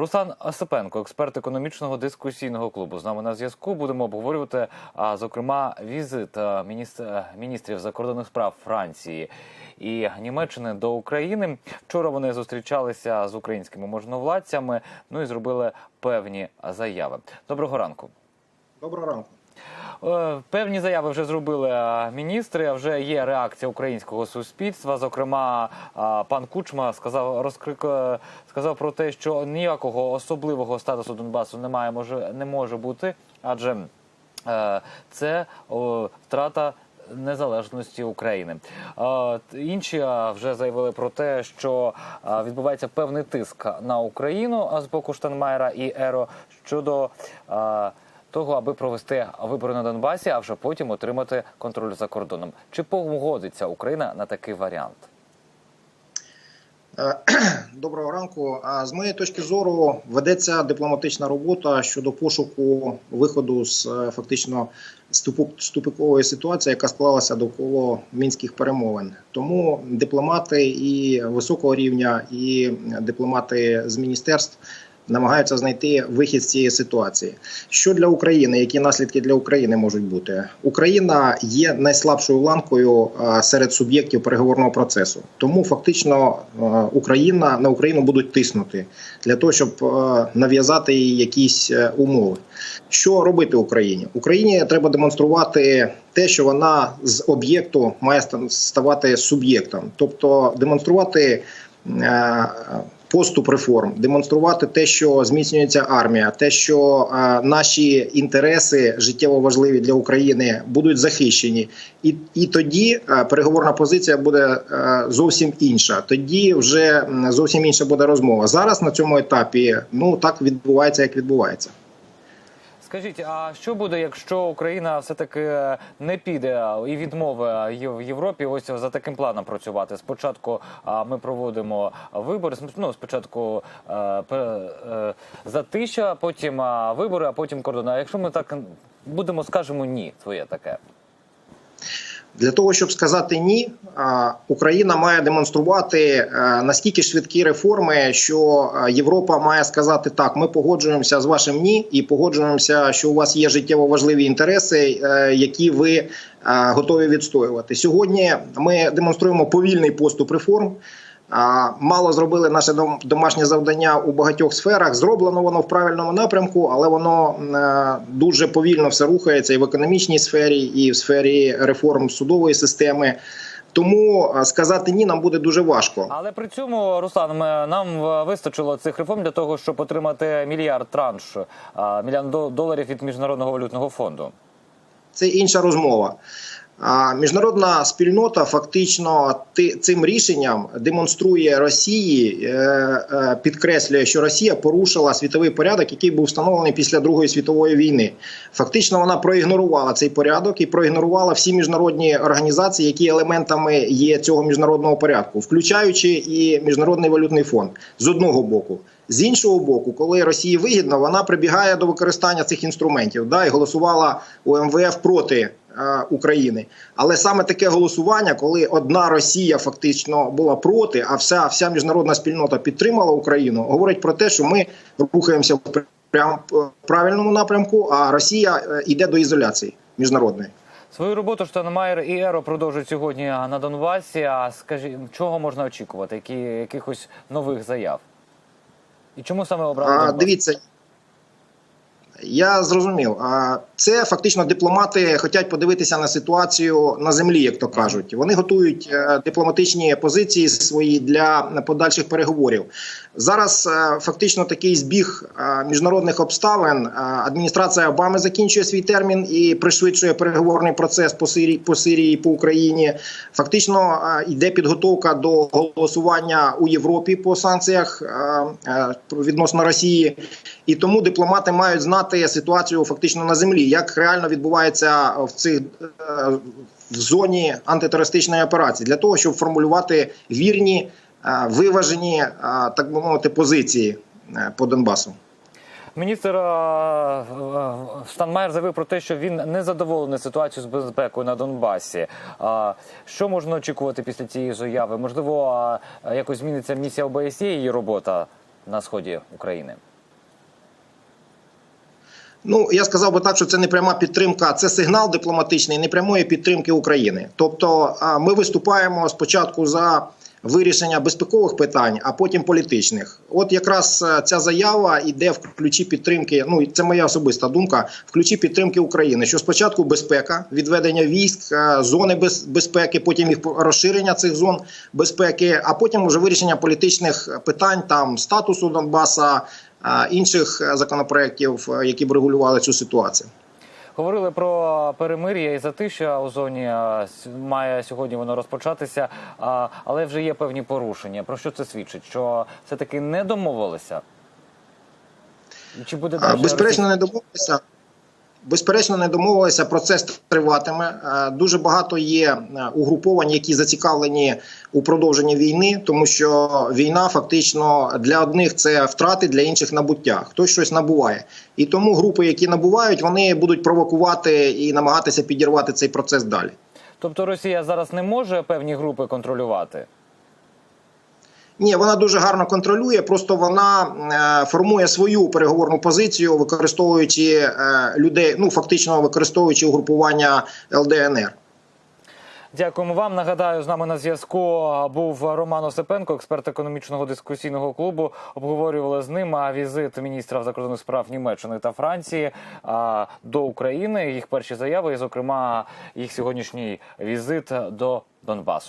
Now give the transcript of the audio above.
Руслан Осипенко, експерт економічного дискусійного клубу, з нами на зв'язку. Будемо обговорювати, зокрема, візит міністр- міністрів закордонних справ Франції і Німеччини до України. Вчора вони зустрічалися з українськими можновладцями. Ну і зробили певні заяви. Доброго ранку. Доброго ранку. Е, Певні заяви вже зробили е, міністри. а Вже є реакція українського суспільства. Зокрема, е, пан Кучма сказав розкрик, сказав про те, що ніякого особливого статусу Донбасу немає, може не може бути, адже це втрата. Незалежності України інші вже заявили про те, що відбувається певний тиск на Україну з боку Штанмайера і Еро щодо того, аби провести вибори на Донбасі, а вже потім отримати контроль за кордоном. Чи погодиться Україна на такий варіант? Е, Доброго ранку. З моєї точки зору ведеться дипломатична робота щодо пошуку виходу з е, фактично з ситуації, яка склалася довкола мінських перемовин. Тому дипломати і високого рівня, і дипломати з міністерств. Намагаються знайти вихід з цієї ситуації. Що для України? Які наслідки для України можуть бути? Україна є найслабшою ланкою е, серед суб'єктів переговорного процесу. Тому фактично е, Україна на Україну будуть тиснути для того, щоб е, нав'язати їй якісь умови. Що робити Україні? Україні треба демонструвати те, що вона з об'єкту має ста- ставати суб'єктом, тобто демонструвати. Поступ реформ, демонструвати те, що зміцнюється армія, те, що е, наші інтереси життєво важливі для України будуть захищені, і, і тоді е, переговорна позиція буде е, зовсім інша. Тоді вже зовсім інша буде розмова. Зараз на цьому етапі ну так відбувається, як відбувається. Скажіть, а що буде, якщо Україна все таки не піде і відмови в Європі? Ось за таким планом працювати. Спочатку ми проводимо вибори. Ну, спочатку е, е, затища, потім вибори, а потім кордон. А якщо ми так будемо, скажемо ні, своє таке. Для того щоб сказати ні, Україна має демонструвати настільки наскільки швидкі реформи, що е, Європа має сказати так: ми погоджуємося з вашим ні, і погоджуємося, що у вас є життєво важливі інтереси, е, які ви е, готові відстоювати. Сьогодні ми демонструємо повільний поступ реформ. Мало зробили наше домашнє завдання у багатьох сферах. Зроблено воно в правильному напрямку, але воно е, дуже повільно все рухається і в економічній сфері, і в сфері реформ судової системи. Тому е, сказати ні нам буде дуже важко. Але при цьому, Руслан, ми, нам е, вистачило цих реформ для того, щоб отримати мільярд транш, мільярд доларів від міжнародного валютного фонду. Це інша розмова. Міжнародна спільнота фактично цим рішенням демонструє Росії, е, е, підкреслює, що Росія порушила світовий порядок, який був встановлений після Другої світової війни. Фактично, вона проігнорувала цей порядок і проігнорувала всі міжнародні організації, які елементами є цього міжнародного порядку, включаючи і міжнародний валютний фонд з одного боку. З іншого боку, коли Росії вигідно, вона прибігає до використання цих інструментів да, і голосувала у МВФ проти України. Але саме таке голосування, коли одна Росія фактично була проти, а вся, вся міжнародна спільнота підтримала Україну, говорить про те, що ми рухаємося в прям правильному напрямку, а Росія е, йде до ізоляції міжнародної. Свою роботу Штанмаєр і Еро продовжують сьогодні на Донбасі. А скажіть, чого можна очікувати? Які якихось нових заяв? І чому саме обрали А, Донбас? дивіться. Я зрозумів. Це фактично дипломати хочуть подивитися на ситуацію на землі, як то кажуть. Вони готують е, дипломатичні позиції свої для подальших переговорів. Зараз е, фактично такий збіг е, міжнародних обставин. Адміністрація Обами закінчує свій термін і пришвидшує переговорний процес по Сирії, по Сирії, по Україні. Фактично йде підготовка до голосування у Європі по санкціях відносно Росії. І тому дипломати мають знати ситуацію фактично на землі, як реально відбувається в цих е, в зоні антитерористичної операції, для того, щоб формулювати вірні, е, виважені, е, так би мовити, позиції е, по Донбасу. Міністр е, е, Штанмаєр заявив про те, що він не задоволений ситуацією з безпекою на Донбасі. Що можна очікувати після цієї заяви? Можливо, якось зміниться місія ОБСЄ і її робота на сході України? Ну я сказав би так, що це не пряма підтримка, це сигнал дипломатичний непрямої підтримки України. Тобто, ми виступаємо спочатку за вирішення безпекових питань, а потім політичних. От якраз е, ця заява йде в ключі підтримки. Ну це моя особиста думка. В ключі підтримки України. Що спочатку безпека, відведення військ, е, зони без- безпеки, потім їх розширення цих зон безпеки, а потім вже вирішення політичних питань, там статусу Донбаса, е, інших законопроєктів, які б регулювали цю ситуацію. Говорили про перемир'я і затища у зоні. Має сьогодні воно розпочатися, але вже є певні порушення. Про що це свідчить? Що все таки не домовилися? Чи буде Безперечно, не домовилися. Безперечно, не домовилися. Процес триватиме. Е, Дуже багато є е, угруповань, які зацікавлені у продовженні війни, тому що війна фактично для одних це втрати, для інших набуття. Хтось щось набуває, і тому групи, які набувають, вони будуть провокувати і намагатися підірвати цей процес далі. Тобто Росія зараз не може певні групи контролювати? Ні, вона дуже гарно контролює. Просто вона е, формує свою переговорну позицію, використовуючи е, людей, ну фактично використовуючи угрупування ЛДНР. Дякуємо вам. Нагадаю, з нами на зв'язку був Роман Осипенко, експерт економічного дискусійного клубу. Обговорювали з ним візит міністра закордонних справ Німеччини та Франції до України. Їх перші заяви, і, зокрема, їх сьогоднішній візит до Донбасу.